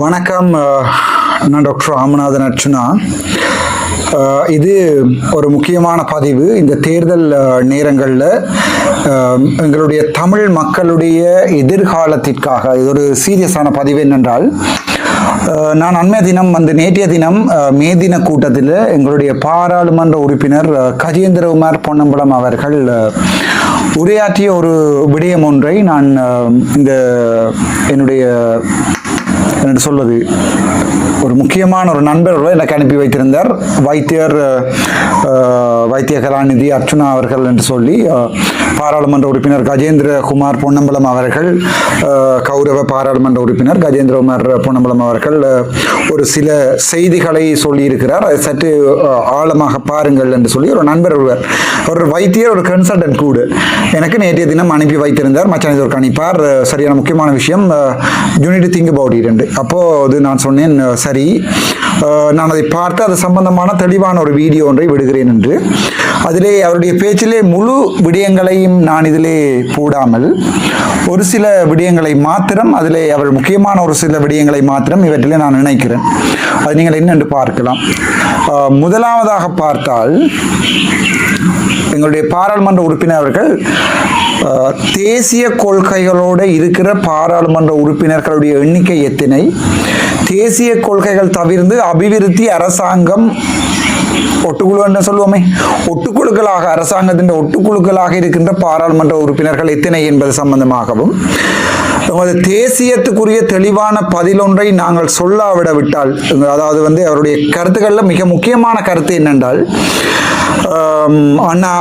வணக்கம் நான் டாக்டர் ராமநாதன் அர்ச்சுனா இது ஒரு முக்கியமான பதிவு. இந்த தேர்தல் நேரங்களில் எங்களுடைய தமிழ் மக்களுடைய எதிர்காலத்திற்காக இது ஒரு சீரியஸான பதிவு என்னென்றால் நான் அண்மை தினம் வந்து நேற்றைய தினம் மே தின கூட்டத்தில் எங்களுடைய பாராளுமன்ற உறுப்பினர் கஜேந்திரகுமார் பொன்னம்பலம் அவர்கள் உரையாற்றிய ஒரு விடயம் ஒன்றை நான் இந்த என்னுடைய என்று சொல்வது. ஒரு முக்கியமான ஒரு நண்பர் எனக்கு அனுப்பி வைத்திருந்தார். வைத்தியர் வைத்திய கலாநிதி அர்ச்சுனா அவர்கள் என்று சொல்லி பாராளுமன்ற உறுப்பினர் கஜேந்திர குமார் பொன்னம்பலம் அவர்கள் கௌரவ பாராளுமன்ற உறுப்பினர் கஜேந்திரகுமார் பொன்னம்பலம் அவர்கள் ஒரு சில செய்திகளை சொல்லியிருக்கிறார். அதை சற்று ஆழமாக பாருங்கள் என்று சொல்லி ஒரு நண்பர் ஒருவர் ஒரு வைத்தியர் ஒரு கன்சல்டன்ட் கூடு எனக்கு நேற்றைய தினம் அனுப்பி வைத்திருந்தார். மச்சான் இது ஒரு கணிப்பார். சரியான முக்கியமான விஷயம் யூனிட் திங்க் அபவுட் இரண்டு அப்போது நான் சொன்னேன் சரி நான் அதை பார்த்து அது சம்பந்தமான தெளிவான ஒரு வீடியோ ஒன்றை விடுகிறேன் என்று. அதிலே அவருடைய பேச்சிலே முழு விடயங்களையும் நான் இதிலே போடாமல் ஒரு சில விடயங்களை மாத்திரம் அதிலே அவர் முக்கியமான ஒரு சில விடயங்களை மாத்திரம் இவற்றிலே நான் நினைக்கிறேன். அது நீங்கள் என்னென்று பார்க்கலாம். முதலாவதாக பார்த்தால் எங்களுடைய பாராளுமன்ற உறுப்பினர்கள் தேசிய கொள்கைகளோடு இருக்கிற பாராளுமன்ற உறுப்பினர்களுடைய எண்ணிக்கை எத்தனை? தேசிய கொள்கைகள் தவிர்த்து அபிவிருத்தி அரசாங்கம் ஒட்டுக்குழு என்ன சொல்லுவோமே ஒட்டுக்குழுக்களாக அரசாங்கத்தின் ஒட்டுக்குழுக்களாக இருக்கின்ற பாராளுமன்ற உறுப்பினர்கள் எத்தனை என்பது சம்பந்தமாகவும் நமது தேசியத்துக்குரிய தெளிவான பதிலொன்றை நாங்கள் சொல்லாவிட விட்டால் அதாவது வந்து அவருடைய கருத்துக்களில் மிக முக்கியமான கருத்து என்னென்றால் அண்ணா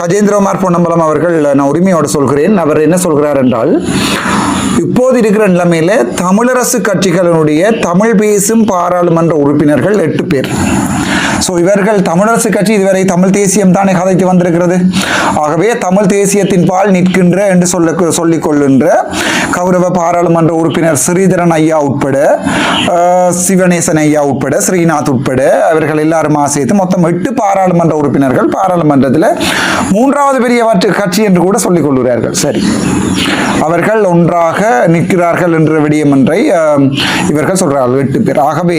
கஜேந்திரகுமார் பொன்னம்பலம் அவர்கள் நான் உரிமையோடு சொல்கிறேன். அவர் என்ன சொல்கிறார் என்றால் இப்போது இருக்கிற நிலைமையில தமிழரசு கட்சிகளினுடைய தமிழ் பேசும் பாராளுமன்ற உறுப்பினர்கள் எட்டு பேர். ஸோ இவர்கள் தமிழரசு கட்சி இதுவரை தமிழ் தேசியம் தானே கதைக்கு வந்திருக்கிறது. ஆகவே தமிழ் தேசியத்தின் பால் நிற்கின்ற என்று சொல்ல சொல்லிக் கொள்கின்ற கௌரவ பாராளுமன்ற உறுப்பினர் ஸ்ரீதரன் ஐயா உட்பட சிவனேசன் ஐயா உட்பட ஸ்ரீநாத் உட்பட அவர்கள் எல்லாரும் சேர்த்து மொத்தம் எட்டு பாராளுமன்ற உறுப்பினர்கள் பாராளுமன்றத்தில் மூன்றாவது பெரிய கட்சி என்று கூட சொல்லிக் கொள்கிறார்கள். சரி. அவர்கள் ஒன்றாக நிற்கிறார்கள் என்ற விடயம் ஒன்றை இவர்கள் சொல்கிறார்கள் எட்டு பேர். ஆகவே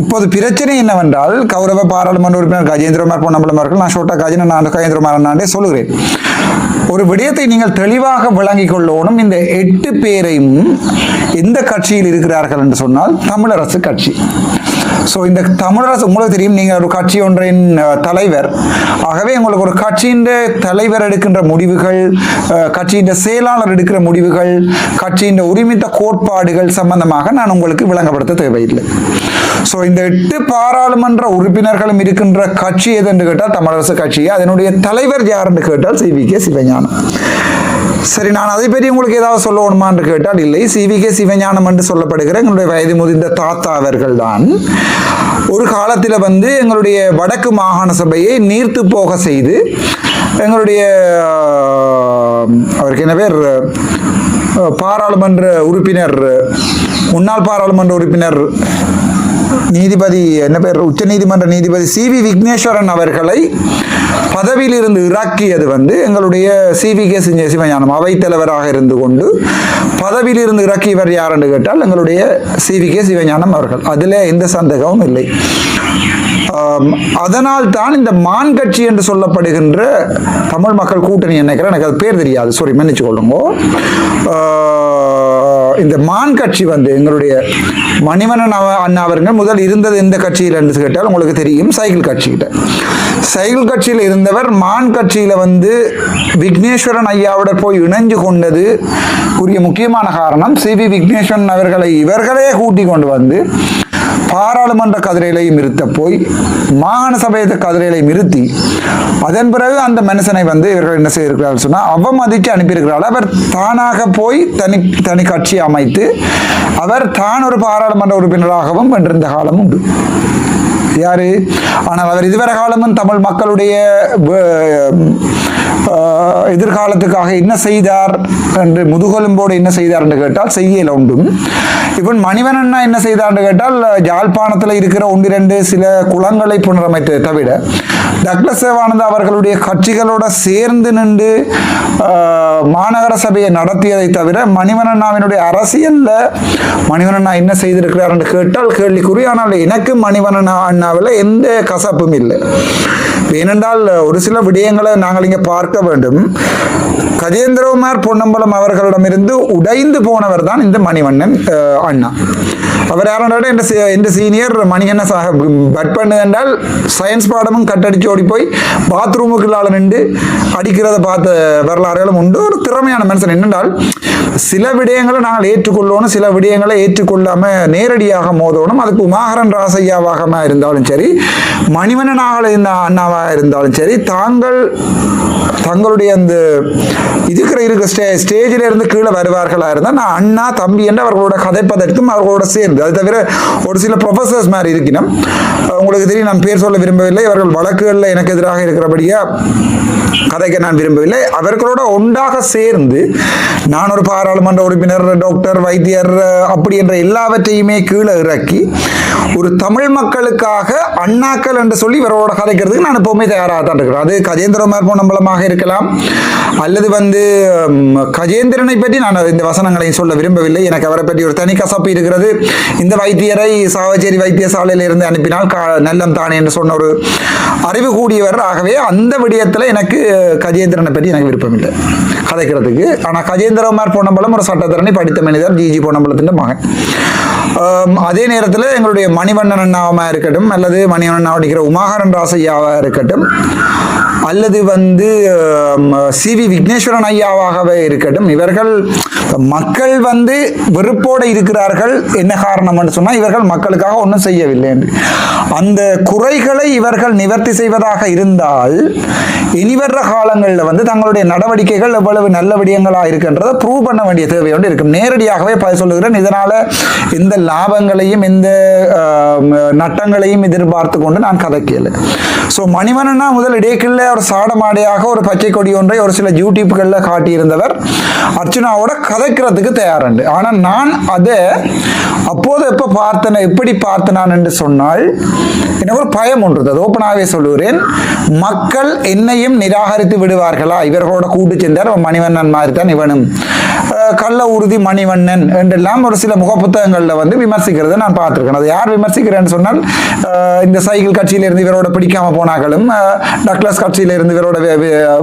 இப்போது பிரச்சனை என்னவென்றால் கௌரவ பாராளுமன்ற உறுப்பினர் கஜேந்திரமார் பொன்னம்பலம் அவர்கள் நான் ஷோட்டா கஜின நான் கஜேந்திரமார் நான் சொல்கிறேன் ஒரு விடயத்தை நீங்கள் தெளிவாக விளங்கிக் கொள்ளணும். இந்த எட்டு பேரையும் எந்த கட்சியில் இருக்கிறார்கள் என்று சொன்னால் தமிழரசு கட்சி. ஸோ இந்த தமிழரசு உங்களுக்கு தெரியும் நீங்கள் ஒரு கட்சி ஒன்றின் தலைவர். ஆகவே உங்களுக்கு ஒரு கட்சியின் தலைவர் எடுக்கின்ற முடிவுகள் கட்சியின் செயலாளர் எடுக்கிற முடிவுகள் கட்சியின் உரிமித்த கோட்பாடுகள் சம்பந்தமாக நான் உங்களுக்கு விளங்கப்படுத்த தேவையில்லை. ஸோ இந்த எட்டு பாராளுமன்ற உறுப்பினர்களும் இருக்கின்ற கட்சி எது என்று கேட்டால் தமிழரசு கட்சி. அதனுடைய தலைவர் யார் என்று கேட்டால் சி வி கே சிவஞானம். சரி நான் அதை பற்றி உங்களுக்கு ஏதாவது சொல்லணுமா என்று கேட்டால் இல்லை. சிவிகே சிவஞானம் என்று சொல்லப்படுகிற எங்களுடைய வயது முதிர்ந்த தாத்தா அவர்கள் தான் ஒரு காலத்தில் வந்து எங்களுடைய வடக்கு மாகாண சபையை நீர்த்து போக செய்து எங்களுடைய அவருக்கு என்ன பேர்? பாராளுமன்ற உறுப்பினர் முன்னாள் பாராளுமன்ற உறுப்பினர் நீதிபதி என்ன பேர் உச்ச நீதிமன்ற நீதிபதி சி வி விக்னேஸ்வரன் அவர்களை பதவியிலிருந்து இறக்கியது வந்து எங்களுடைய சி வி கே சிவஞானம் அவைத்தலைவராக இருந்து கொண்டு பதவியிலிருந்து இறக்கியவர் யாருன்னு கேட்டால் எங்களுடைய சி வி கே சிவஞானம் அவர்கள். அதில் எந்த சந்தேகமும் இல்லை. அதனால் தான் இந்த மான் கட்சி என்று சொல்லப்படுகின்ற தமிழ் மக்கள் கூட்டணி நினைக்கிறேன் எனக்கு அது பேர் தெரியாது. சாரி மன்னிச்சு கொள்ளுங்க இந்த மான் கட்சி வந்து எங்களுடைய மணிமணன் அவ- அண்ணா அவர்கள் முதல் இருந்தது எந்த கட்சியில் என்று கேட்டால் உங்களுக்கு தெரியும் சைக்கிள் கட்சிகிட்ட. சைக்கிள் கட்சியில் இருந்தவர் மான் கட்சியில் வந்து விக்னேஸ்வரன் ஐயாவோட போய் இணைஞ்சு கொண்டது உரிய முக்கியமான காரணம் சி வி விக்னேஸ்வரன் அவர்களை இவர்களே கூட்டி கொண்டு வந்து பாராளுமன்ற கதிரையிலையும் இருத்த போய் மாகாண சபையத்தை கதிரையிலையும் நிறுத்தி அதன் பிறகு அந்த மனுஷனை வந்து இவர்கள் என்ன செய்திருக்கிறார்கள் சொன்னால் அவமதித்து அனுப்பியிருக்கிறார் அவர் தானாக போய் தனி தனி கட்சி அமைத்து அவர் தான் ஒரு பாராளுமன்ற உறுப்பினராகவும் வென்றிருந்த காலம் உண்டு. யாரு? ஆனால் அவர் இதுவரை காலமும் தமிழ் மக்களுடைய எதிர்காலத்துக்காக என்ன செய்தார் என்று முதுகெலும்போடு என்ன செய்தார் என்று கேட்டால் செய்யல உண்டும். இவன் மணிவன் அண்ணா என்ன செய்தார் என்று கேட்டால் யாழ்ப்பாணத்தில் இருக்கிற ஒன்றிரண்டு சில குளங்களை புனரமைத்ததை தவிர டக்ளசேவானந்த் சேவானந்த அவர்களுடைய கட்சிகளோட சேர்ந்து நின்று மாநகர சபையை நடத்தியதை தவிர மணிவனண்ணாவினுடைய அரசியலில் மணிவனண்ணா என்ன செய்திருக்கிறார் என்று கேட்டால் கேள்விக்குறி. ஆனால் எனக்கு மணிவண்ணன் அண்ணாவில் எந்த கசப்பும் இல்லை. ஏனென்றால் ஒரு சில விடயங்களை நாங்கள் இங்கே பார்க்க வேண்டும். கஜேந்திரகுமார் பொன்னம்பலம் அவர்களிடமிருந்து உடைந்து போனவர் தான் இந்த மணிவண்ணன் அண்ணா. அவர் யாரோட எந்த எந்த சீனியர் மணிகண்ண சாக பட் பண்ணு என்றால் சயின்ஸ் பாடமும் கட்டடிச்சு ஓடி போய் பாத்ரூமுக்குள்ளால நின்று அடிக்கிறத பார்த்த வரலாறுகளும் உண்டு. ஒரு திறமையான மனுஷன். என்னென்றால் சில விடயங்களை நாங்கள் ஏற்றுக்கொள்ளணும் சில விடயங்களை ஏற்றுக்கொள்ளாமல் நேரடியாக மோதணும். அதுக்கு உமாகரன் ராசையாவாக இருந்தாலும் சரி மணிவண்ணனாக இருந்த அண்ணாவாக இருந்தாலும் சரி தாங்கள் தங்களுடைய அந்த இருக்கிற இருக்க ஸ்டே ஸ்டேஜில் இருந்து கீழே வருவார்களாக இருந்தால் நான் அண்ணா தம்பி என்று அவர்களோட கதைப்பதற்கும் அவர்களோட சேர்ந்து அது தவிர ஒரு சில ப்ரொஃபசர்ஸ் மாதிரி இருக்கணும் உங்களுக்கு தெரியும் நான் பேர் சொல்ல விரும்பவில்லை அவர்கள் வழக்குகளில் எனக்கு எதிராக இருக்கிறபடியா கதைக்க நான் விரும்பவில்லை. அவர்களோட ஒன்றாக சேர்ந்து நான் ஒரு பாராளுமன்ற உறுப்பினர் டாக்டர் வைத்தியர் அப்படி என்ற எல்லாவற்றையுமே கீழே இறக்கி ஒரு தமிழ் மக்களுக்காக அண்ணாக்கள் என்று சொல்லி இவரோட கதைக்கிறதுக்கு நான் எப்பவுமே தயாராக தான் இருக்கிறேன். அது கஜேந்திரமார் பொன்னம்பலமாக இருக்கலாம் அல்லது வந்து கஜேந்திரனை பற்றி நான் இந்த வசனங்களையும் சொல்ல விரும்பவில்லை. எனக்கு அவரை பற்றி ஒரு தனி கசப்பு இருக்கிறது. இந்த வைத்தியரை சாவச்சேரி வைத்தியசாலையில் இருந்து அனுப்பினால் கா- நல்லம் தானே என்று சொன்ன ஒரு அறிவு கூடியவர். ஆகவே அந்த விடயத்தில் எனக்கு கஜேந்திரனை பற்றி எனக்கு விருப்பம் இல்லை கதைக்கிறதுக்கு ஆனால் கஜேந்திரகுமார் பொன்னம்பலம் ஒரு சட்டத்திறனை படித்த மனிதர் ஜிஜி பொன்னம்பலத்தின் மகன். அதே நேரத்தில் எங்களுடைய மணிவண்ணன் அண்ணாவமாக இருக்கட்டும் அல்லது மணிவண்ணன் அண்ணா அடிக்கிற உமாகரன் ராசையாவாக இருக்கட்டும் அல்லது வந்து சி வி விக்னேஸ்வரன் ஐயாவாகவே இருக்கட்டும் இவர்கள் மக்கள் வந்து வெறுப்போடு இருக்கிறார்கள் என்ன காரணம்னு சொன்னால் இவர்கள் மக்களுக்காக ஒன்றும் செய்யவில்லை என்று. அந்த குறைகளை இவர்கள் நிவர்த்தி செய்வதாக இருந்தால் இனிவர்ற காலங்களில் வந்து தங்களுடைய நடவடிக்கைகள் எவ்வளவு நல்ல விடயங்களாக இருக்கின்றதை ப்ரூவ் பண்ண வேண்டிய தேவை ஒன்று இருக்கும். நேரடியாகவே பதில் சொல்லுகிறேன். இதனால் எந்த லாபங்களையும் எந்த நட்டங்களையும் எதிர்பார்த்து கொண்டு நான் கதைக்கல ஸோ மணிவண்ணனா முதல் இடைக்கில்ல ஒரு சாடமாடையாக ஒரு பச்சை கொடி ஒன்றை ஒரு சில யூடியூப்களில் காட்டியிருந்தவர். அர்ச்சனாவோட கதைக்கிறதுக்கு தயாருண்டு. ஆனால் நான் அதை அப்போது எப்போ பார்த்தன எப்படி பார்த்தனான் என்று சொன்னால் எனக்கு ஒரு பயம் ஒன்று அது ஓப்பனாகவே சொல்லுகிறேன். மக்கள் என்னையும் நிராகரித்து விடுவார்களா? இவர்களோட கூட்டு சென்றார். அவன் மணிவண்ணன் மாதிரி தான் இவனும் கள்ள உறுதி மணிவண்ணன் என்றெல்லாம் ஒரு சில முகப்புத்தகங்களில் வந்து விமர்சிக்கிறத நான் பார்த்துருக்கேன். அது யார் விமர்சிக்கிறேன்னு சொன்னால் இந்த சைக்கிள் கட்சியிலிருந்து இவரோட பிடிக்காம போனார்களும் டக்ளஸ் கட்சியில் கட்சியிலிருந்து இவரோட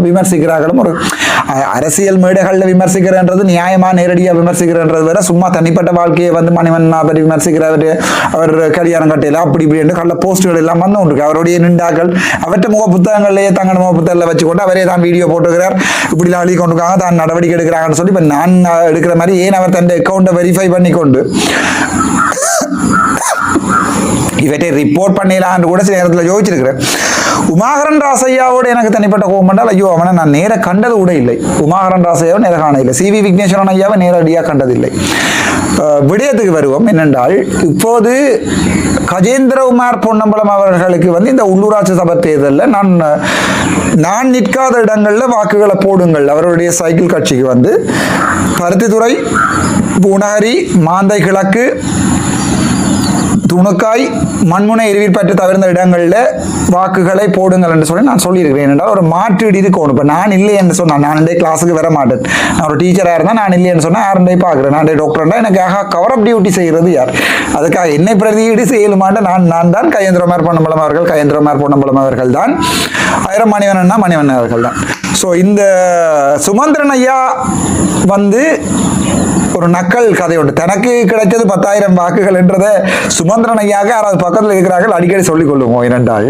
விமர்சிக்கிறார்களும் ஒரு அரசியல் மேடைகளில் விமர்சிக்கிறன்றது நியாயமா நேரடியாக விமர்சிக்கிறன்றது வேற சும்மா தனிப்பட்ட வாழ்க்கையை வந்து மணிவண்ணா பற்றி விமர்சிக்கிறவர் அவர் கல்யாணம் கட்டையில அப்படி இப்படி என்று கள்ள போஸ்டுகள் எல்லாம் வந்து கொண்டிருக்கு. அவருடைய நின்றாக்கள் அவற்ற முக புத்தகங்கள்லேயே தங்கள் முக புத்தகத்தில் வச்சுக்கொண்டு அவரே தான் வீடியோ போட்டுக்கிறார் இப்படிலாம் அழி கொண்டு தான் நடவடிக்கை எடுக்கிறாங்கன்னு சொல்லி இப்போ நான் எடுக்கிற மாதிரி ஏன் அவர் தன் அக்கௌண்ட்டை வெரிஃபை பண்ணி கொண்டு இவற்றை ரிப்போர்ட் பண்ணிடலான்னு கூட சில நேரத்தில் யோசிச்சிருக்கிறேன். உமாகரன் ராசையாவோட எனக்கு தனிப்பட்ட கோபம் என்றால் ஐயோ அவனை நான் நேர கண்டது கூட இல்லை. உமாகரன் ராசையாவை நேர காண இல்லை சி. வி. விக்னேஸ்வரன் ஐயாவை நேரடியாக கண்டதில்லை. விடயத்துக்கு வருவோம். என்னென்றால் இப்போது கஜேந்திரகுமார் பொன்னம்பலம் அவர்களுக்கு வந்து இந்த உள்ளூராட்சி சபை தேர்தலில் நான் நான் நிற்காத இடங்களில் வாக்குகளை போடுங்கள். அவருடைய சைக்கிள் கட்சிக்கு வந்து பருத்தித்துறை பூனகரி மாந்தை கிழக்கு துணுக்காய் மண்முனை எரிவிப்பற்றி தவிர்ந்த இடங்களில் வாக்குகளை போடுங்கள் என்று சொல்லி நான் சொல்லியிருக்கிறேன். என்றால் ஒரு மாற்றீடு இருக்கணும் இப்போ நான் இல்லை என்று சொன்னேன் நான் இந்த கிளாஸுக்கு வர மாட்டேன் நான் ஒரு டீச்சராக இருந்தால் நான் இல்லைன்னு சொன்னால் யாருண்டே பார்க்குறேன்? நான் டாக்டர்னா எனக்காக கவர் அப் டியூட்டி செய்கிறது யார்? அதுக்காக என்னை பிரதியீடு செய்யலுமாண்ட நான் நான் தான் கயந்திரமார் பொன்னம்பலம் அவர்கள் கயந்திரமார் பொன்னம்பலம் அவர்கள் தான். ஆயிரம் மணிவண்ணன்னா மணிவண்ணன் அவர்கள் தான். ஸோ இந்த சுமந்திரன் ஐயா வந்து ஒரு நக்கல் கதை உண்டு. தனக்கு கிடைச்சது பத்தாயிரம் வாக்குகள் என்றதை சுமந்திரன் ஐயாக யாராவது பக்கத்தில் இருக்கிறார்கள் அடிக்கடி சொல்லிக் கொள்ளுவோம் இரண்டாள்.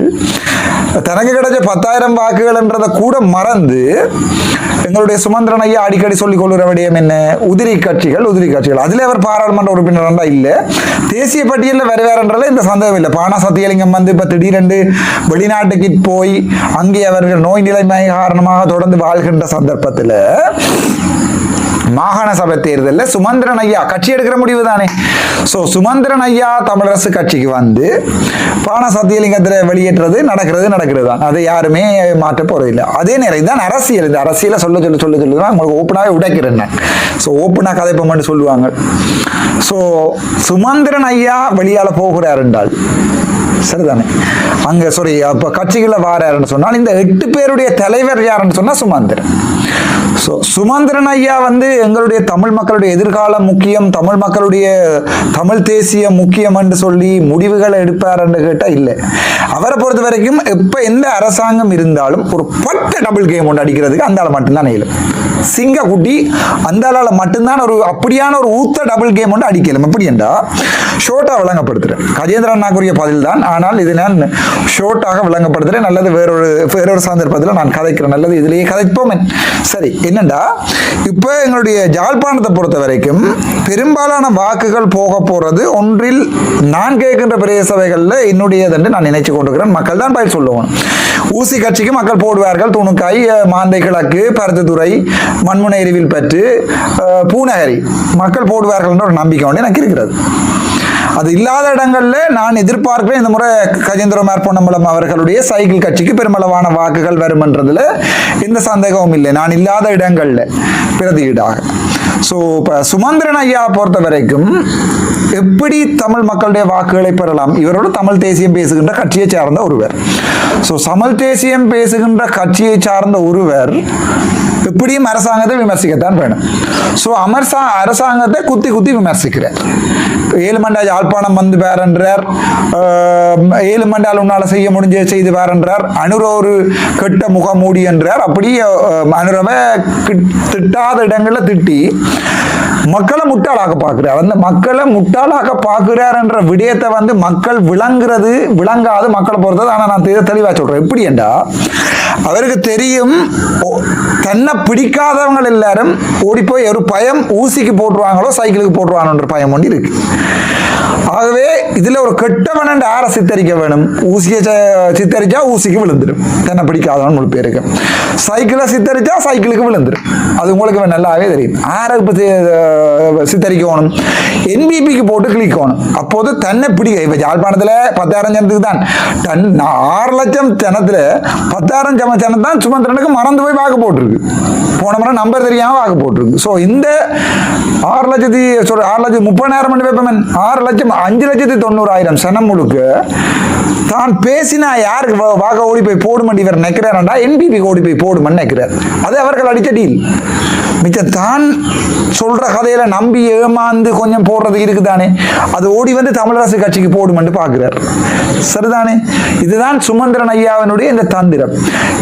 தனக்கு கிடைச்ச பத்தாயிரம் வாக்குகள் என்றதை கூட மறந்து எங்களுடைய சுமந்திரன் ஐயா அடிக்கடி சொல்லிக் கொள்கிற விடயம் என்ன? உதிரி கட்சிகள் உதிரி கட்சிகள். அதில் அவர் பாராளுமன்ற உறுப்பினர் இல்லை. தேசிய பட்டியலில் வருவார்ன்றதுல இந்த சந்தேகம் இல்லை. பானா சத்தியலிங்கம் வந்து இப்போ திடீரென்று வெளிநாட்டுக்கு போய் அங்கே அவர்கள் நோய் நிலைமை காரணமாக தொடர்ந்து வாழ்கின்ற சந்தர்ப்பத்தில் மாகாண சபை தேர்தலில் சுமந்திரன் ஐயா கட்சி எடுக்கிற முடிவு தானே ஸோ சுமந்திரன் ஐயா தமிழரசு கட்சிக்கு வந்து பான சத்தியலிங்கத்தில் வெளியேற்றது நடக்கிறது நடக்கிறது தான் அதை யாருமே மாற்ற போறதில்லை. அதே நேரம் இதுதான் அரசியல். இந்த அரசியலை சொல்ல சொல்ல சொல்ல சொல்லி தான் உங்களுக்கு ஓப்பனாகவே உடைக்கிறேன் ஸோ ஓப்பனாக கதைப்போம்னு சொல்லுவாங்க. ஸோ சுமந்திரன் ஐயா வெளியால் போகிறார் என்றால் சரிதானே? அங்கே சாரி அப்ப கட்சிகளை வாராருன்னு சொன்னால் இந்த எட்டு பேருடைய தலைவர் யாருன்னு சொன்னா சுமந்திரன். ஸோ சுமந்திரன் ஐயா வந்து எங்களுடைய தமிழ் மக்களுடைய எதிர்காலம் முக்கியம் தமிழ் மக்களுடைய தமிழ் தேசிய முக்கியம் என்று சொல்லி முடிவுகளை எடுப்பாருன்னு கேட்டால் இல்லை. அவரை பொறுத்த வரைக்கும் இப்போ எந்த அரசாங்கம் இருந்தாலும் ஒரு பட்ட டபுள் கேம் ஒன்று அடிக்கிறதுக்கு அந்த ஆள் மட்டும்தான் இயலும் சிங்கக்குட்டி அந்த ஆளால் மட்டும்தான் ஒரு அப்படியான ஒரு ஊத்த டபுள் கேம் ஒன்று அடிக்கலாம் எப்படி என்றால் ஷோட்டா வழங்கப்படுத்துறேன். கஜேந்திரன் அண்ணாக்குரிய பதில் தான் ஆனால் இது நான் ஷோர்ட்டாக விளங்கப்படுத்துகிறேன் நல்லது வேறொரு வேறொரு சந்தர்ப்பத்தில் நான் கதைக்கிறேன். நல்லது இதிலேயே கதைப்போமே. சரி என்னண்டா? இப்போ எங்களுடைய ஜாழ்ப்பாணத்தை பொறுத்த வரைக்கும் பெரும்பாலான வாக்குகள் போக போகிறது ஒன்றில் நான் கேட்கின்ற பெரிய சபைகளில் என்னுடையதென்று நான் நினைச்சு கொண்டிருக்கிறேன். மக்கள் தான் பயிர் சொல்லுவோம். ஊசி கட்சிக்கு மக்கள் போடுவார்கள். துணுக்காய் மாந்தை கிழக்கு பருத்தித்துறை மண்முனை எரிவில் பற்று பூநகரி மக்கள் போடுவார்கள் என்ற ஒரு நம்பிக்கை ஒன்று எனக்கு இருக்கிறது. அது இல்லாத இடங்களில் நான் எதிர்பார்க்கிறேன் இந்த முறை கஜேந்திர பொன்னம்பலம் அவர்களுடைய சைக்கிள் கட்சிக்கு பெருமளவான வாக்குகள் வருமென்றதுல எந்த சந்தேகமும் இல்லை. நான் இல்லாத இடங்களில் பிரதியீடாக. ஸோ இப்போ சுமந்திரன் ஐயா பொறுத்த வரைக்கும் எப்படி தமிழ் மக்களுடைய வாக்குகளை பெறலாம்? இவரோட தமிழ் தேசியம் பேசுகின்ற கட்சியை சார்ந்த ஒருவர். ஸோ சமல்தேசியம் தேசியம் பேசுகின்ற கட்சியை சார்ந்த ஒருவர் எப்படியும் அரசாங்கத்தை விமர்சிக்கத்தான் வேணும். ஸோ அமர்சா அரசாங்கத்தை குத்தி குத்தி விமர்சிக்கிறார். ஏழுமண்டா யாழ்ப்பாணம் வந்து வேறன்றார் ஆஹ், உன்னால் உன்னால செய்ய முடிஞ்ச செய்து வேறன்றார் அனுர ஒரு கெட்ட முகமூடி என்றார். அப்படியே அனுரவை திட்டாத இடங்களில் திட்டி மக்களை முட்டாளாக்க பார்க்கிறார். அந்த மக்களை முட்டாளாக்க பார்க்கிறார் என்ற விடயத்தை வந்து மக்கள் விளங்குறது விளங்காது மக்களை பொறுத்தது. ஆனால் நான் இதை தெளிவா சொல்கிறேன் எப்படி என்றா அவருக்கு தெரியும் தன்னை பிடிக்காதவங்க எல்லாரும் ஓடிப்போய் ஒரு பயம் ஊசிக்கு போட்டுருவாங்களோ சைக்கிளுக்கு போட்டுருவாங்கன்ற பயம் ஒன்று இருக்கு. ஆகவே இதுல ஒரு கெட்டவன் ஆற சித்தரிக்க வேணும். ஊசியை சித்தரிச்சா ஊசிக்கு விழுந்துடும் தன்னை பிடிக்காதவன் முழு பேருக்கு. சைக்கிளை சித்தரிச்சா சைக்கிளுக்கு விழுந்துடும் அது உங்களுக்கு நல்லாவே தெரியும். ஆரை இப்போ சித்தரிக்கணும் என்பிபிக்கு போட்டு கிளிக் ஆகணும் அப்போது தன்னை பிடிக்க இப்போ யாழ்ப்பாணத்தில் பத்தாயிரம் ஜனத்துக்கு தான். தன் ஆறு லட்சம் ஜனத்தில் பத்தாயிரம் ஜம ஜனம் தான் சுமந்திரனுக்கு மறந்து போய் வாக்கு போட்டிருக்கு. போன முறை நம்பர் தெரியாமல் வாக்கு போட்டிருக்கு. ஸோ இந்த ஆறு லட்சத்தி சொல்ற ஆறு லட்சத்தி முப்பதாயிரம் மணி வேப்பமன் ஆறு லட்சம் அஞ்சு லட்சத்தி தொண்ணூறாயிரம் சனம் முழுக்க தான் பேசினா யாருக்கு வாக ஓடி போய் போடுமண்டி இவர் நினைக்கிறாரண்டா என்பிபி ஓடி போய் போடுமன்னு நினைக்கிறார். அது அவர்கள் அடித்த டீல் மிச்சம் தான் சொல்ற கதையில நம்பி ஏமாந்து கொஞ்சம் போடுறது இருக்குதானே? அது ஓடி வந்து தமிழரசு கட்சிக்கு போடுமென்று பார்க்கிறார். சரிதானே? இதுதான் சுமந்திரன் ஐயாவினுடைய இந்த தந்திரம்.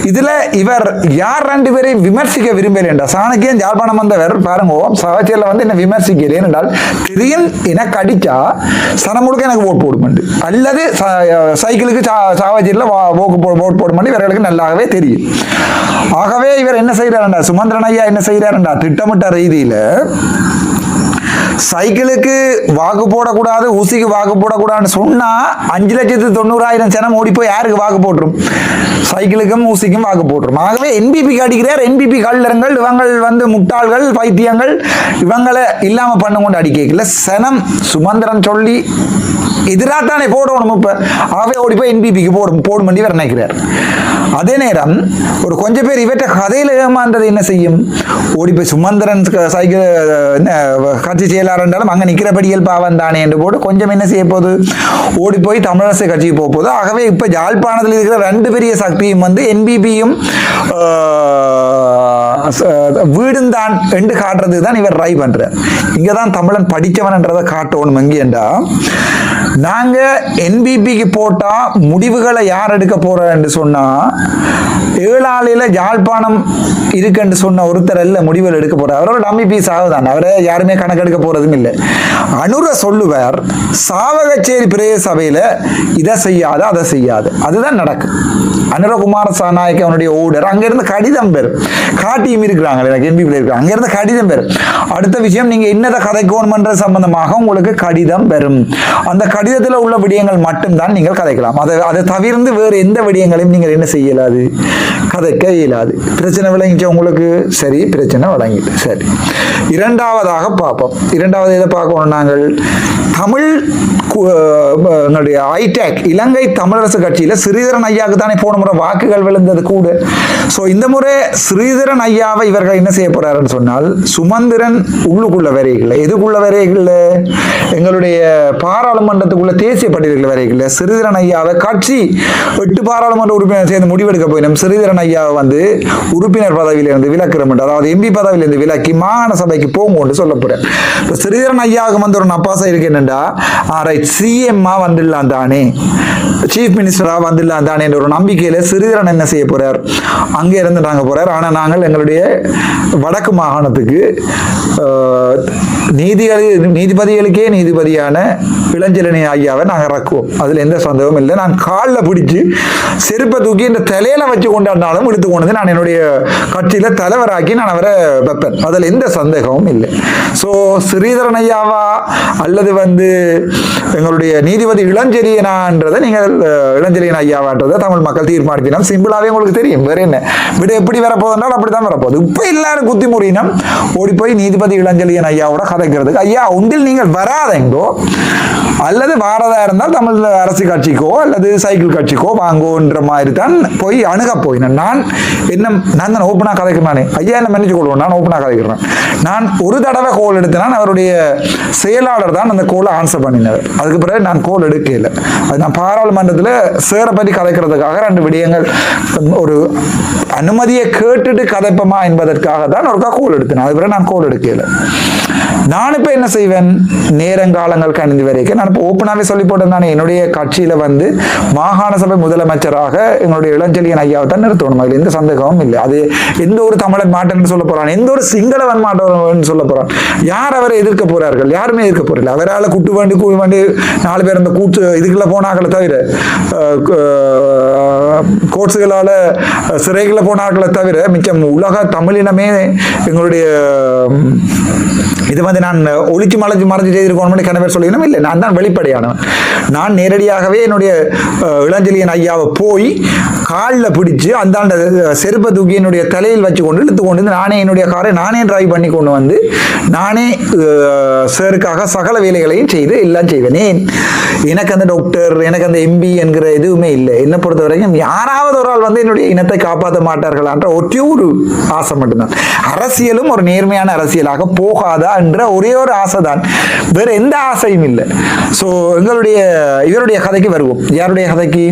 இதுல இவர் யார் ரெண்டு பேரையும் விமர்சிக்க விரும்பல என்றால் சாணக்கியன் யாழ்ப்பாணம் வந்தவர் பாருங்க சவச்சியில் வந்து என்ன விமர்சிக்கிறேன் என்றால் திடீர்னு எனக்கு அடிச்சா சனம் எனக்கு ஓட் போடுமெண்டு அல்லது ச- சைக்கிளுக்கு சாவச்சியில் ஓக்கு போ ஓட் போடுமெண்டு இவர்களுக்கு நல்லாவே தெரியும். ஆகவே இவர் என்ன செய்கிறார் சுமந்திரன் ஐயா என்ன செய்கிறாருண்டா திட்டமிட்ட ரீதியில் சைக்கிளுக்கு வாக்கு போடக்கூடாது ஊசிக்கு வாக்கு போடக்கூடாதுன்னு சொன்னால் அஞ்சு லட்சத்து தொண்ணூறாயிரம் ஜனம் ஓடி போய் யாருக்கு வாக்கு போட்டுரும்? சைக்கிளுக்கும் ஊசிக்கும் வாக்கு போட்டுரும். ஆகவே என்பிபிக்கு அடிக்கிறார் என்பிபி கல்லறங்கள் இவங்கள் வந்து முட்டாள்கள் பைத்தியங்கள் இவங்களை இல்லாமல் பண்ண கொண்டு அடிக்கல சனம் சுமந்திரன் சொல்லி எதிராத்தானே போடணும் இப்போ. ஆகவே ஓடி போய் என்பிபிக்கு போடும் போடும் பண்ணி வர நினைக்கிறார். அதே நேரம் ஒரு கொஞ்சம் பேர் இவற்றை கதையில் ஏமாந்தது என்ன செய்யும்? ஓடி போய் சுமந்திரன் க- சைக்கிள் என்ன கட்சி செயலாளர் என்றாலும் நிற்கிறபடியில் நிக்கிறபடியல் பாவம் தானே என்று போட்டு கொஞ்சம் என்ன செய்ய போகுது? ஓடி போய் தமிழரசு கட்சிக்கு போக போகுது. ஆகவே இப்போ யாழ்ப்பாணத்தில் இருக்கிற ரெண்டு பெரிய சக்தியும் வந்து என்பிபியும் வீடும் தான் என்று காட்டுறதுக்கு தான் இவர் ட்ரை பண்ணுறார் இங்கே தான் தமிழன் படிச்சவன்ன்றதை காட்டணும் எங்கேண்டா நாங்க என்பிபிக்கு போட்டா முடிவுகளை யார் எடுக்க போறன்னு சொன்னா ஏழாளில யாழ்ப்பாணம் இருக்குன்னு சொன்ன ஒருத்தர் இல்லை முடிவுகள் எடுக்க போறார். அவரோட டம்மி பீஸ் ஆகுதான் அவரை யாருமே கணக்கெடுக்க போகிறதும் இல்லை. அனுர சொல்லுவார் சாவகச்சேரி பிரதேச சபையில இதை செய்யாத அதை செய்யாது. அதுதான் நடக்கும் அனுர குமார சாநாயக் அவனுடைய ஓடர். அங்கிருந்து கடிதம் பெறும். காட்டியும் இருக்கிறாங்க எனக்கு என்பிபியில் இருக்கிறாங்க. அங்கிருந்து கடிதம் பெறும். அடுத்த விஷயம் நீங்க என்னதை கதைக்கோணுமன்ற சம்பந்தமாக உங்களுக்கு கடிதம் பெறும். அந்த கடிதத்தில் உள்ள விடயங்கள் மட்டும்தான் நீங்கள் கதைக்கலாம். அதை அதை தவிர்த்து வேறு எந்த விடயங்களையும் நீங்கள் என்ன செய்யலாது? கதைக்க இயலாது. பிரச்சனை விளங்கிச்சு உங்களுக்கு? சரி பிரச்சனை விளங்கிட்டு சரி. இரண்டாவதாக பார்ப்போம். இரண்டாவது எதை பார்க்கணும் நாங்கள்? தமிழ் என்னுடைய அஹ் ஐடேக் இலங்கை தமிழரசு கட்சியில் ஸ்ரீதரன் ஐயாவுக்கு தானே போன முறை வாக்குகள் விழுந்தது கூட. ஸோ இந்த முறை ஸ்ரீதரன் ஐயாவை இவர்கள் என்ன செய்ய போறாருன்னு சொன்னால் சுமந்திரன் உள்ளுக்குள்ள வரைகள் எதுக்குள்ள வரைகள் எங்களுடைய பாராளுமன்றத்துக்குள்ள தேசிய பட்டியல்கள் வரைகள் ஸ்ரீதரன் ஐயாவை கட்சி எட்டு பாராளுமன்ற உறுப்பினர் சேர்ந்து முடிவெடுக்க போயினும் ஸ்ரீதரன் ஐயாவை வந்து உறுப்பினர் பதவியிலிருந்து விலக்கிறோம் அதாவது எம்பி பதவியிலிருந்து விலக்கி மாகாண சபைக்கு போங்கன்னு சொல்ல போறேன். இப்போ சிறிதரன் ஐயாவுக்கு வந்து ஒரு நப்பாசை இருக்கு என்னண்டா? ரைட் சிஎம்மா வந்துடலாம் தானே. சீஃப் மினிஸ்டரா வந்துடலாம் தானே என்ற ஒரு நம்பிக்கையில சிறிதரன் என்ன செய்ய போறார்? அங்கே இருந்து நாங்கள் போறார். ஆனால் நாங்கள் எங்களுடைய வடக்கு மாகாணத்துக்கு ஆஹ், நீதிகள் நீதிபதிகளுக்கே நீதிபதியான இளஞ்சலனி ஐயாவை நாங்கள் இறக்குவோம். அதில் எந்த சந்தேகமும் இல்லை. நான் காலில் பிடிச்சி செருப்பை தூக்கி இந்த தலையில வச்சு கொண்டாடினாலும் எடுத்து கொண்டு நான் என்னுடைய கட்சியில் தலைவராக்கி நான் அவரை வைப்பேன். அதில் எந்த சந்தேகமும் இல்லை. ஸோ ஸ்ரீதரன் ஐயாவா அல்லது வந்து எங்களுடைய நீதிபதி இளஞ்செரியனான்றதை நீங்கள் இளஞ்செரியன் ஐயாவான்றதை தமிழ் மக்கள் தீர்மானிப்பினா சிம்பிளாகவே உங்களுக்கு தெரியும். வேறு என்ன? விட எப்படி வரப்போகுதுனால் அப்படி தான் வரப்போகுது. இப்போ எல்லாரும் குத்தி முறியினம் ஓடி போய் நீதிபதி இளஞ்செழியன் ஐயாவோட கதைக்கிறதுக்கு ஐயா உண்டில் நீங்கள் வராதெங்கோ? அல்லது வாரதா இருந்தால் தமிழ் அரசு கட்சிக்கோ அல்லது சைக்கிள் கட்சிக்கோ வாங்கோன்ற மாதிரி தான் போய் அணுக போயினேன் நான் என்ன நான் தான் ஓப்பனாக கதைக்கிறேன் ஐயா என்ன மன்னிச்சு கொள்வோம் நான் ஓப்பனாக கதைக்கிறேன். நான் ஒரு தடவை கோல் எடுத்தேன். அவருடைய செயலாளர் தான் அந்த கோலை ஆன்சர் பண்ணினார். அதுக்கு பிறகு நான் கோல் எடுக்கல. அது நான் பாராளுமன்றத்தில் சேரை பற்றி கதைக்கிறதுக்காக ரெண்டு விடயங்கள் ஒரு அனுமதியை கேட்டுட்டு கதைப்போமா என்பதற்காக தான் ஒருக்கா கோல் எடுத்தேன். அது பிறகு நான் கோல் எடுக்கல. நான் இப்போ என்ன செய்வேன்? நேரங்காலங்கள் கணிந்து வரைக்கும் நான் இப்போ ஓப்பனாகவே சொல்லி போட்டிருந்தானே என்னுடைய கட்சியில் வந்து மாகாண சபை முதலமைச்சராக எங்களுடைய இளஞ்செழியன் ஐயாவை தான் நிறுத்தணும். அதில் எந்த சந்தேகமும் இல்லை. அது எந்த ஒரு தமிழன் மாட்டேன்னு சொல்ல போறான் எந்த ஒரு சிங்களவன் மாட்டவன் சொல்ல போறான். யார் அவரை எதிர்க்க போறார்கள்? யாருமே எதிர்க்க போறதில்லை. அவரால் குட்டு வேண்டி கூ வேண்டி நாலு பேர் அந்த கூட்டு இதுக்குள்ள போனாக்களை தவிர கோட்ஸுகளால் சிறைகளில் போனாக்களை தவிர மிச்சம் உலக தமிழினமே எங்களுடைய இது வந்து நான் ஒளிச்சு மலைச்சு மறைஞ்சு செய்திருக்கணும் கணவர் சொல்லிக்கணும் இல்லை நான் தான் வெளிப்படையானவன். நான் நேரடியாகவே என்னுடைய இளஞ்சலியன் ஐயாவை போய் காலில் பிடிச்சு அந்தாண்ட செருப்பை தூக்கி என்னுடைய தலையில் வச்சு கொண்டு இழுத்து கொண்டு வந்து நானே என்னுடைய காரை நானே டிரைவ் பண்ணி கொண்டு வந்து நானே சேருக்காக சாருக்காக சகல வேலைகளையும் செய்து எல்லாம் செய்வேன் ஏன் எனக்கு அந்த டாக்டர் எனக்கு அந்த எம்பி என்கிற எதுவுமே இல்லை. என்னை பொறுத்த வரைக்கும் யாராவது ஒரு ஆள் வந்து என்னுடைய இனத்தை காப்பாற்ற மாட்டார்களான்ற ஒற்றை ஒரு ஆசை மட்டும்தான். அரசியலும் ஒரு நேர்மையான அரசியலாக போகாதா என்ற ஒரே ஒரு ஆசை தான் வேற எந்த ஆசையும் இல்லை. ஸோ எங்களுடைய இவருடைய கதைக்கு வருவோம். யாருடைய கதைக்கு?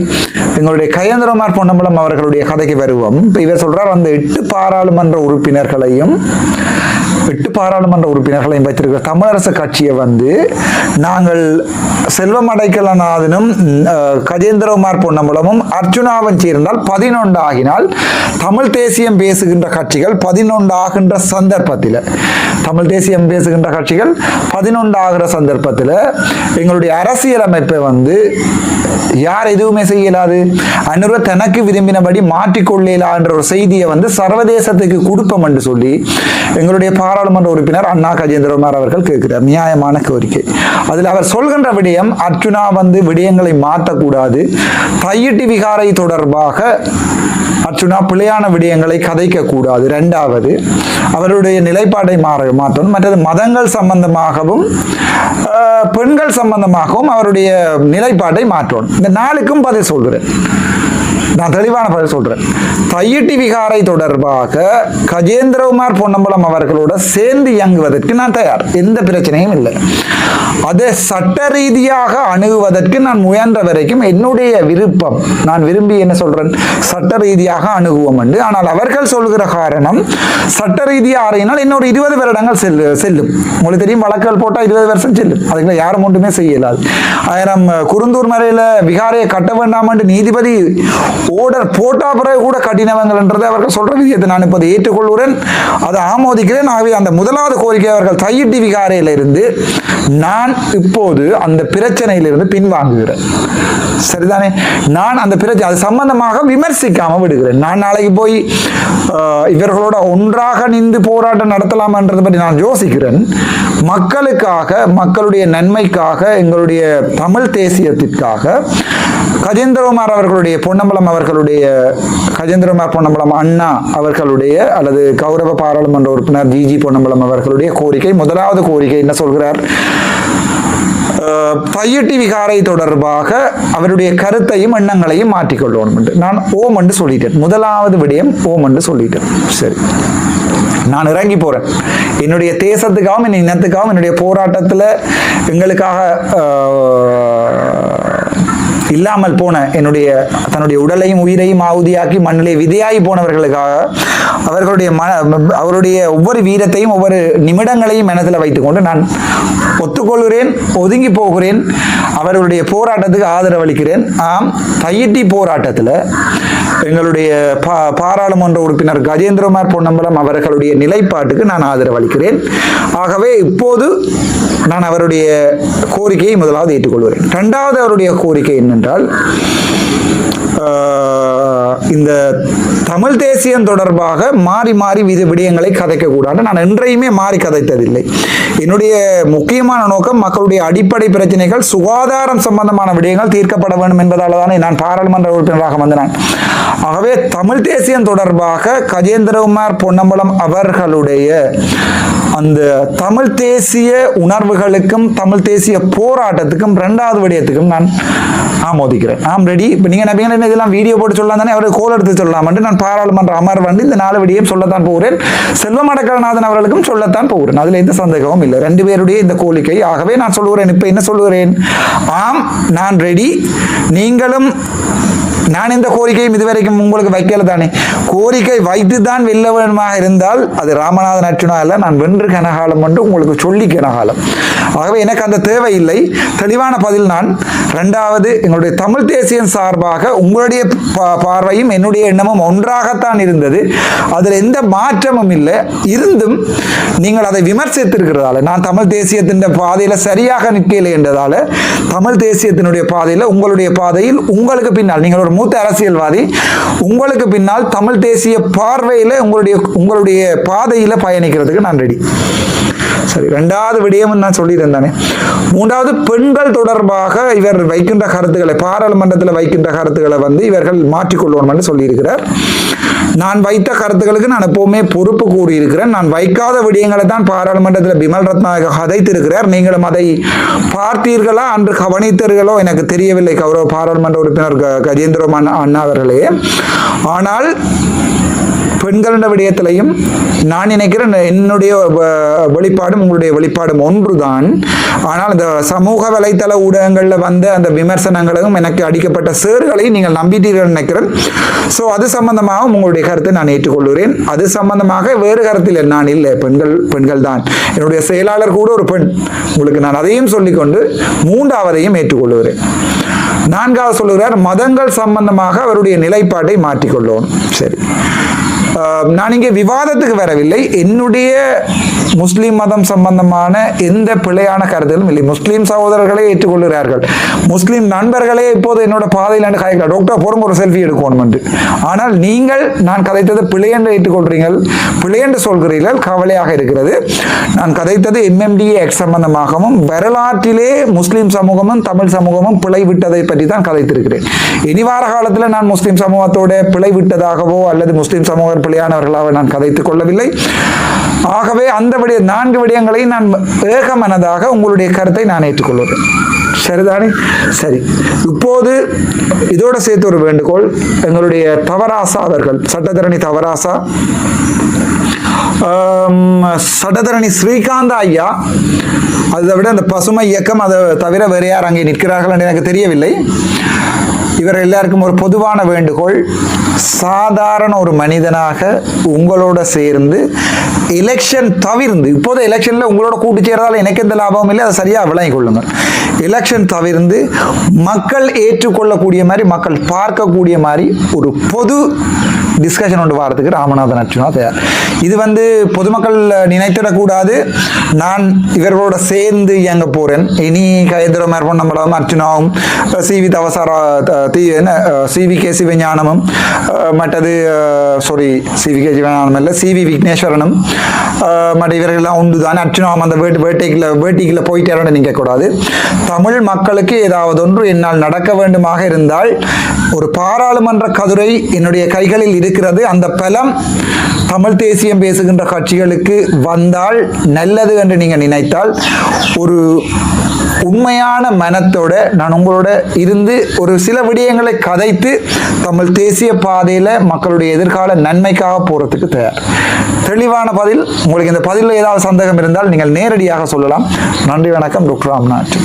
எங்களுடைய கயந்திரமார் பொன்னம்பலம் அவர்களுடைய கதைக்கு வருவோம். இப்போ இவர் சொல்றார் அந்த எட்டு பாராளுமன்ற உறுப்பினர்களையும் எட்டு பாராளுமன்ற உறுப்பினர்களையும் வைத்திருக்கிற தமிழரசு கட்சியை வந்து நாங்கள் செல்வம் அடைக்கலநாதனும் கஜேந்திரகுமார் பொன்னம்பலமும் அர்ஜுனாவன் சேர்ந்தால் பதினொன்று ஆகினால் தமிழ் தேசியம் பேசுகின்ற கட்சிகள் பதினொன்று ஆகின்ற சந்தர்ப்பத்தில். தமிழ் தேசியம் பேசுகின்ற கட்சிகள் பதினொன்று ஆகிற சந்தர்ப்பத்தில் எங்களுடைய அரசியலமைப்பை வந்து யார் எதுவுமே செய்யலாது. அன்னொரு தனக்கு விரும்பினபடி மாற்றிக்கொள்ளலா என்ற ஒரு செய்தியை வந்து சர்வதேசத்துக்கு கொடுப்போம் என்று சொல்லி எங்களுடைய பாராளுமன்ற உறுப்பினர் அண்ணா கஜேந்திரகுமார் அவர்கள் கேட்கிறார். நியாயமான கோரிக்கை. அதில் அவர் சொல்கின்ற விடயம் அர்ஜுனா வந்து விடயங்களை மாற்றக்கூடாது. தையிட்டி விகாரை தொடர்பாக அர்ச்சுனா பிழையான விடயங்களை கதைக்க கூடாது ரெண்டாவது அவருடைய நிலைப்பாட்டை மாற மாற்றணும். மற்றது மதங்கள் சம்பந்தமாகவும் பெண்கள் சம்பந்தமாகவும் அவருடைய நிலைப்பாட்டை மாற்றணும். இந்த நாளுக்கும் பதில் சொல்கிறேன். நான் தெளிவான பதில் சொல்றேன். தையிட்டி விகாரை தொடர்பாக கஜேந்திரகுமார் பொன்னம்பலம் அவர்களோட சேர்ந்து இயங்குவதற்கு நான் தயார். எந்த பிரச்சனையும் இல்லை. அதை சட்ட ரீதியாக அணுகுவதற்கு நான் முயன்ற வரைக்கும் என்னுடைய விருப்பம். நான் விரும்பி என்ன சொல்றேன்? சட்ட ரீதியாக அணுகுவோம் என்று. ஆனால் அவர்கள் சொல்கிற காரணம் சட்ட ரீதியாக அறையினால் இன்னொரு இருபது வருடங்கள் செல்லு செல்லும். உங்களுக்கு தெரியும் வழக்குகள் போட்டால் இருபது வருஷம் செல்லும். அதுக்குள்ள யாரும் ஒன்றுமே செய்யலாது. ஆயிரம் குருந்தூர் மலையில் விகாரையை கட்ட வேண்டாம் என்று நீதிபதி ஓர்டர் போட்டா பிறகு கூட கட்டினவங்கள்ன்றதை அவர்கள் சொல்ற விஷயத்தை நான் இப்போது ஏற்றுக்கொள்கிறேன். அதை ஆமோதிக்கிறேன். ஆகவே அந்த முதலாவது கோரிக்கை அவர்கள் தையிட்டி விகாரையிலிருந்து நான் இப்போது அந்த பிரச்சனையிலிருந்து பின்வாங்குகிறேன். சரிதானே? நான் அந்த பிரச்சனை அது சம்பந்தமாக விமர்சிக்காம விடுகிறேன். நான் நாளைக்கு போய் இவர்களோட ஒன்றாக நின்று போராட்டம் நடத்தலாமன்றதை பற்றி நான் யோசிக்கிறேன். மக்களுக்காக மக்களுடைய நன்மைக்காக எங்களுடைய தமிழ் தேசியத்திற்காக கஜேந்திரகுமார் அவர்களுடைய பொன்னம்பலம் அவர்களுடைய கஜேந்திரகுமார் பொன்னம்பலம் அண்ணா அவர்களுடைய அல்லது கௌரவ பாராளுமன்ற உறுப்பினர் ஜிஜி பொன்னம்பலம் அவர்களுடைய கோரிக்கை. முதலாவது கோரிக்கை என்ன சொல்கிறார்? பையட்டி விகாரை தொடர்பாக அவருடைய கருத்தையும் எண்ணங்களையும் மாற்றிக்கொள்ளணும் என்று. நான் ஓம் என்று சொல்லிட்டேன். முதலாவது விடயம் ஓம் என்று சொல்லிட்டேன். சரி. நான் இறங்கி போறேன். என்னுடைய தேசத்துக்காகவும் என் இனத்துக்காகவும் என்னுடைய போராட்டத்தில் எங்களுக்காக இல்லாமல் போன என்னுடைய தன்னுடைய உடலையும் உயிரையும் ஆவுதியாக்கி மண்ணிலே விதையாகி போனவர்களுக்காக அவர்களுடைய மன அவருடைய ஒவ்வொரு வீரத்தையும் ஒவ்வொரு நிமிடங்களையும் மனதில் வைத்துக்கொண்டு நான் ஒத்துக்கொள்கிறேன் ஒதுங்கி போகிறேன் அவர்களுடைய போராட்டத்துக்கு ஆதரவளிக்கிறேன். ஆம் தையிட்டி போராட்டத்தில் எங்களுடைய பா பாராளுமன்ற உறுப்பினர் கஜேந்திரகுமார் பொன்னம்பலம் அவர்களுடைய நிலைப்பாட்டுக்கு நான் ஆதரவளிக்கிறேன். ஆகவே இப்போது நான் அவருடைய கோரிக்கையை முதலாவது ஏற்றுக்கொள்கிறேன். ரெண்டாவது அவருடைய கோரிக்கை என்னென்றால் and இந்த தமிழ் தேசியம் தொடர்பாக மாறி மாறி வித விடயங்களை கதைக்கக்கூடாது. நான் என்றையுமே மாறி கதைத்ததில்லை. என்னுடைய முக்கியமான நோக்கம் மக்களுடைய அடிப்படை பிரச்சனைகள் சுகாதாரம் சம்பந்தமான விடயங்கள் தீர்க்கப்பட வேண்டும் என்பதால் தானே நான் பாராளுமன்ற உறுப்பினராக வந்தேன் ஆகவே தமிழ் தேசியம் தொடர்பாக கஜேந்திரகுமார் பொன்னம்பலம் அவர்களுடைய அந்த தமிழ் தேசிய உணர்வுகளுக்கும் தமிழ் தேசிய போராட்டத்துக்கும் ரெண்டாவது விடயத்துக்கும் நான் ஆமோதிக்கிறேன். ஆம் ரெடி இப்போ நீங்கள் என்ன இதெல்லாம் வீடியோ போட்டு சொல்லலாம் தானே அவர் கோல் எடுத்து சொல்லலாம்ட்டு நான் பாராளுமன்ற அமர்வு வந்து இந்த நாலு விடியம் சொல்லத்தான் போகிறேன். செல்வம் அடக்கலநாதன் அவர்களுக்கும் சொல்லத்தான் போகிறேன். அதில் எந்த சந்தேகமும் இல்லை. ரெண்டு பேருடைய இந்த கோரிக்கை. ஆகவே நான் சொல்லுகிறேன். இப்போ என்ன சொல்லுகிறேன்? ஆம் நான் ரெடி நீங்களும் நான் இந்த கோரிக்கையும் இதுவரைக்கும் உங்களுக்கு வைக்கல தானே? கோரிக்கை வைத்து தான் வெல்ல இருந்தால் அது ராமநாதன் அர்ஜுனா அல்ல நான் வென்று கனகாலம் என்று உங்களுக்கு சொல்லி கனகாலம். ஆகவே எனக்கு அந்த தேவை இல்லை தெளிவான பதில் நான் ரெண்டாவது எங்களுடைய தமிழ் தேசியம் சார்பாக உங்களுடைய பார்வையும் என்னுடைய எண்ணமும் ஒன்றாகத்தான் இருந்தது. அதில் எந்த மாற்றமும் இல்லை. இருந்தும் நீங்கள் அதை விமர்சித்திருக்கிறதால நான் தமிழ் தேசியத்தின் பாதையில் சரியாக நிற்கலை என்றதால தமிழ் தேசியத்தினுடைய பாதையில் உங்களுடைய பாதையில் உங்களுக்கு பின்னால் நீங்கள் ஒரு மூத்த அரசியல்வாதி உங்களுக்கு பின்னால் தமிழ் தேசிய பார்வையில் உங்களுடைய உங்களுடைய பாதையில் பயணிக்கிறதுக்கு நான் ரெடி சரி ரெண்டாவது விடயம் நான் சொல்லியிருந்தேன் தானே. மூன்றாவது பெண்கள் தொடர்பாக இவர் வைக்கின்ற கருத்துக்களை பாராளுமன்றத்தில் வைக்கின்ற கருத்துக்களை வந்து இவர்கள் மாற்றிக்கொள்வோம் என்று சொல்லியிருக்கிறார். நான் வைத்த கருத்துக்களுக்கு நான் எப்பவுமே பொறுப்பு கூறியிருக்கிறேன் நான் வைக்காத விடயங்களை தான் பாராளுமன்றத்தில் பிமல் ரத்நாயக கதைத்திருக்கிறார். நீங்களும் அதை பார்த்தீர்களா அன்று கவனித்தீர்களோ எனக்கு தெரியவில்லை கௌரவ பாராளுமன்ற உறுப்பினர் கஜேந்திரமான் கஜேந்திர அண்ணா அவர்களே. ஆனால் பெண்களின் விடயத்திலையும் நான் நினைக்கிறேன் என்னுடைய வ- வெளிப்பாடும் உங்களுடைய வெளிப்பாடும் ஒன்றுதான். ஆனால் இந்த சமூக வலைத்தள ஊடகங்களில் வந்த அந்த விமர்சனங்களும் எனக்கு அடிக்கப்பட்ட சேறுகளை நீங்கள் நம்பிட்டீர்கள் நினைக்கிறேன். ஸோ அது சம்பந்தமாக உங்களுடைய கருத்தை நான் ஏற்றுக்கொள்கிறேன். அது சம்பந்தமாக வேறு கருத்தில் நான் இல்லை. பெண்கள் பெண்கள் தான் என்னுடைய செயலாளர் கூட ஒரு பெண். உங்களுக்கு நான் அதையும் சொல்லிக்கொண்டு மூன்றாவதையும் ஏற்றுக்கொள்கிறேன். நான்காவது சொல்லுகிறார் மதங்கள் சம்பந்தமாக அவருடைய நிலைப்பாட்டை மாற்றிக்கொள்ளணும் சரி. நான் இங்கே விவாதத்துக்கு வரவில்லை. என்னுடைய முஸ்லீம் மதம் சம்பந்தமான எந்த பிழையான கருத்திலும் இல்லை. முஸ்லீம் சகோதரர்களே ஏற்றுக்கொள்கிறார்கள். முஸ்லீம் நண்பர்களே இப்போது என்னோட பாதையில் என்று கதைக்கிறார். டாக்டர் போரும் ஒரு செல்ஃபி எடுக்கணும் என்று ஆனால் நீங்கள் நான் கதைத்தது பிழை என்று ஏற்றுக்கொள்கிறீர்கள். பிழை என்று சொல்கிறீர்கள். கவலையாக இருக்கிறது. நான் கதைத்தது எம்எம்டிஏ எக்ஸ் சம்பந்தமாகவும் வரலாற்றிலே முஸ்லீம் சமூகமும் தமிழ் சமூகமும் பிழை விட்டதை பற்றி தான் கதைத்திருக்கிறேன். இனி வார காலத்தில் நான் முஸ்லீம் சமூகத்தோட பிழை விட்டதாகவோ அல்லது முஸ்லீம் சமூக பிழையானவர்களாக நான் கதைத்துக் கொள்ளவில்லை. ஆகவே அந்த விடய நான்கு விடயங்களை நான் ஏகமனதாக உங்களுடைய கருத்தை நான் ஏற்றுக்கொள்வேன் சரிதானே? சரி. இப்போது இதோட சேர்த்து ஒரு வேண்டுகோள். எங்களுடைய தவராசா அவர்கள் சட்டத்தரணி தவராசா ஆம், சட்டத்தரணி ஸ்ரீகாந்த் ஐயா அதை விட அந்த பசுமை இயக்கம் அதை தவிர வேறு யார் அங்கே நிற்கிறார்கள் என்று எனக்கு தெரியவில்லை. இவர் எல்லாருக்கும் ஒரு பொதுவான வேண்டுகோள். சாதாரண ஒரு மனிதனாக உங்களோட சேர்ந்து எலெக்ஷன் தவிர்ந்து இப்போது எலெக்ஷனில் உங்களோட கூட்டு சேர்றதால எனக்கு எந்த லாபமும் இல்லை அதை சரியாக விளங்கிக் கொள்ளுங்கள். எலெக்ஷன் தவிர்ந்து மக்கள் ஏற்றுக்கொள்ளக்கூடிய மாதிரி மக்கள் பார்க்கக்கூடிய மாதிரி ஒரு பொது டிஸ்கஷன் ஒன்று வாரத்துக்கு ராமநாதன் அர்ச்சுனா தயார். இது வந்து பொதுமக்கள் நினைத்திடக்கூடாது. நான் இவர்களோட சேர்ந்து இயங்க போகிறேன் இனி கயந்திரம் மேற்பொன்னம்பலம் அர்ச்சுனாவும் சி வி தவசாரா த- தி என்ன சிவி கே சிவஞானமும் மற்றது சாரி சிவி கே சிவஞானம் இல்லை சிவி விக்னேஸ்வரனும் மற்ற இவர்கள்லாம் உண்டு தான் அர்ச்சுனாவும் அந்த வேட்டு வேட்டைக்குள்ள வேட்டிக்குள்ள போயிட்டாரோன்னு நிற்கக்கூடாது தமிழ் மக்களுக்கு ஏதாவது ஒன்று என்னால் நடக்க வேண்டுமாக இருந்தால் ஒரு பாராளுமன்ற கதுரை என்னுடைய கைகளில் இருக்கிறது. அந்த பலம் தமிழ் தேசியம் பேசுகின்ற கட்சிகளுக்கு வந்தால் நல்லது என்று நீங்கள் நினைத்தால் ஒரு உண்மையான மனத்தோட நான் உங்களோட இருந்து ஒரு சில விடயங்களை கதைத்து தமிழ் தேசிய பாதையில் மக்களுடைய எதிர்கால நன்மைக்காக போகிறதுக்கு தயார். தெளிவான பதில். உங்களுக்கு இந்த பதிலில் ஏதாவது சந்தேகம் இருந்தால் நீங்கள் நேரடியாக சொல்லலாம். நன்றி வணக்கம். டாக்டர் ராம்நாத்.